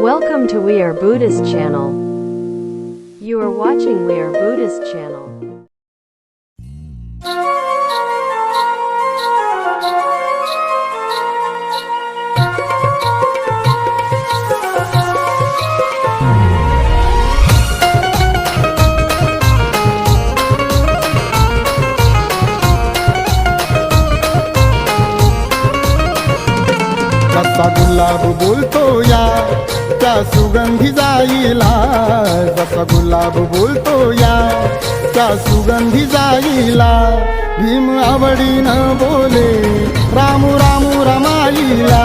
Welcome to We Are Buddhist channel. You are watching We Are Buddhist channel. कसा गुलाब बोलतो या त्या सुगंधी जाईला. जसा गुलाब बोलतो या त्या सुगंधी जाईला. भीम आवडीनं बोले रामू रामू रमाईला.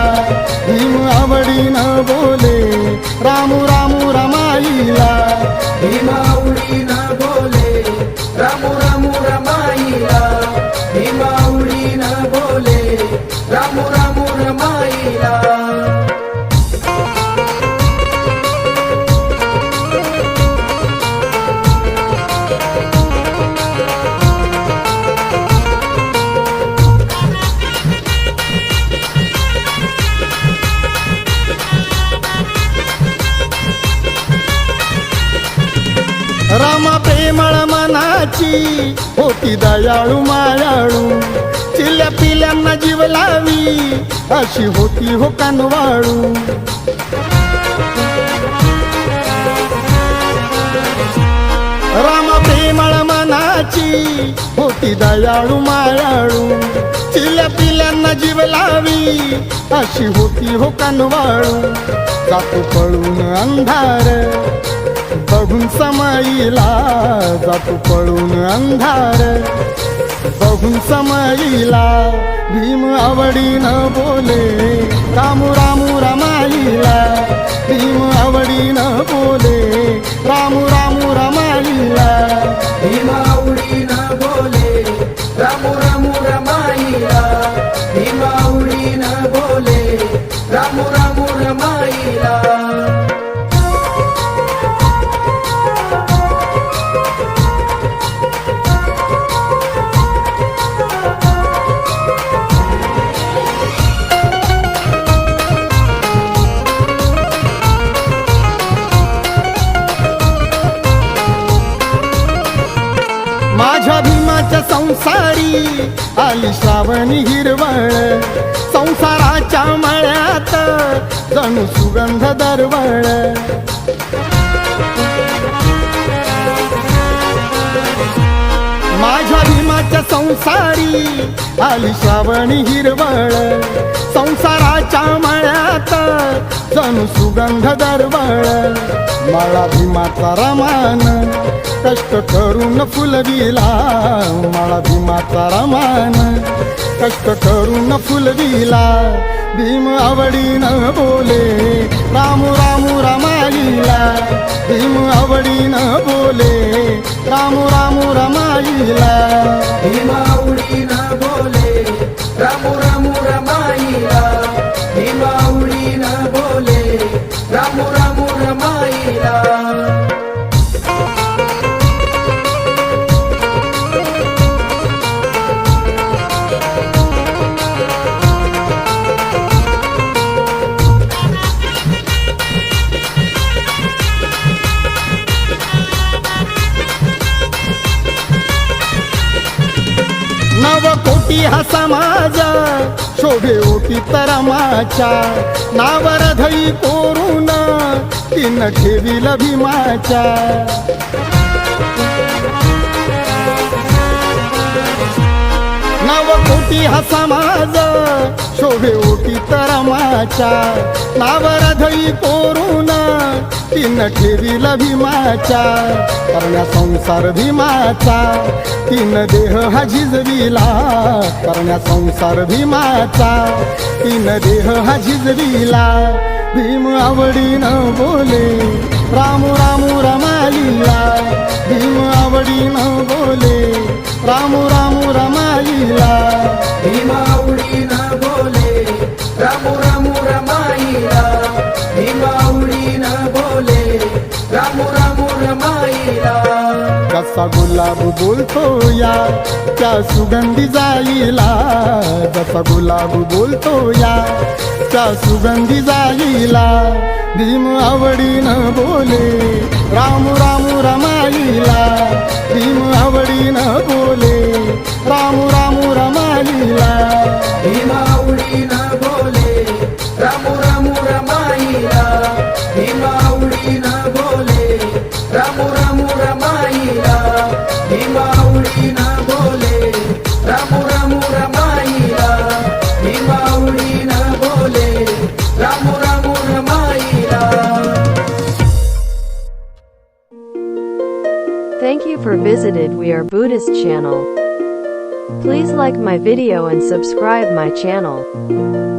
भीम आवडीनं बोले रामू रामू रमाईला. भीम आवडीनं बोले रामू रामू रमाईला. भीम आवडीनं बोले रामू प्रेमळ मनाची होती दयाळू मायाळू. चिल्या पिल्यांना जीव लावी अशी होती हो कानवाळू. राम प्रेमळ मनाची होती दयाळू मायाळू. चिल्या पिल्यांना जीव लावी अशी होती हो कानवाळू. जातो पळून अंधार बघून समाईला जातो पळून अंधार. बघून समईला भीम आवडीनं बोले रामू रामू रमाईला. भीम आवडीनं बोले रामू रामू रमाईला. भीम न बोले रामू रामू साडी संसारी आली श्रावणी हिरवळ संसाराच्या मळ्यात जणू सुगंध दरवळ. माझ्या भीमाच्या संसारी आली श्रावणी हिरवळ संसाराच्या मळ्यात जणू सुगंध दरवळ. मला भीमाचा रमान कष्ट करून फुलविला मला भीमाचा रमान कष्ट करून फुलविला भीम आवडीनं बोले रामू रामू रमाईला. भीम आवडीनं बोले रामू रामू रमाईला. भीम न समाजा शोभे ओटी तरमाच्या नावर धई कोरून तीन ठेवील भीमाच्या. नव कोटी हा समाज शोभे ओटी तरमाच्या नावर धई कोरून तिनं ठेवीला भीमाच्या करण्या संसार भीमाचा. तिनं देह हा झिजविला करण्या संसार भीमाचा. तिनं देह हा झिजविला भीम आवडीनं बोले रामू रामू रमालीला. भीम आवडीनं बोले रामू रामू रमालीला. भीम आवडीनं बोले रामू रामू जसा गुलाब बोलतो या त्या सुगंधी जाईला जसा गुलाब बोलतो या त्या सुगंधी जाईला भीम आवडीनं बोले. राम राम रमाईला भीम आवडीनं बोले. राम राम रमाईला भीम आवडीनं Thank you for visited We Are Buddhist channel. Please like my video and subscribe my channel.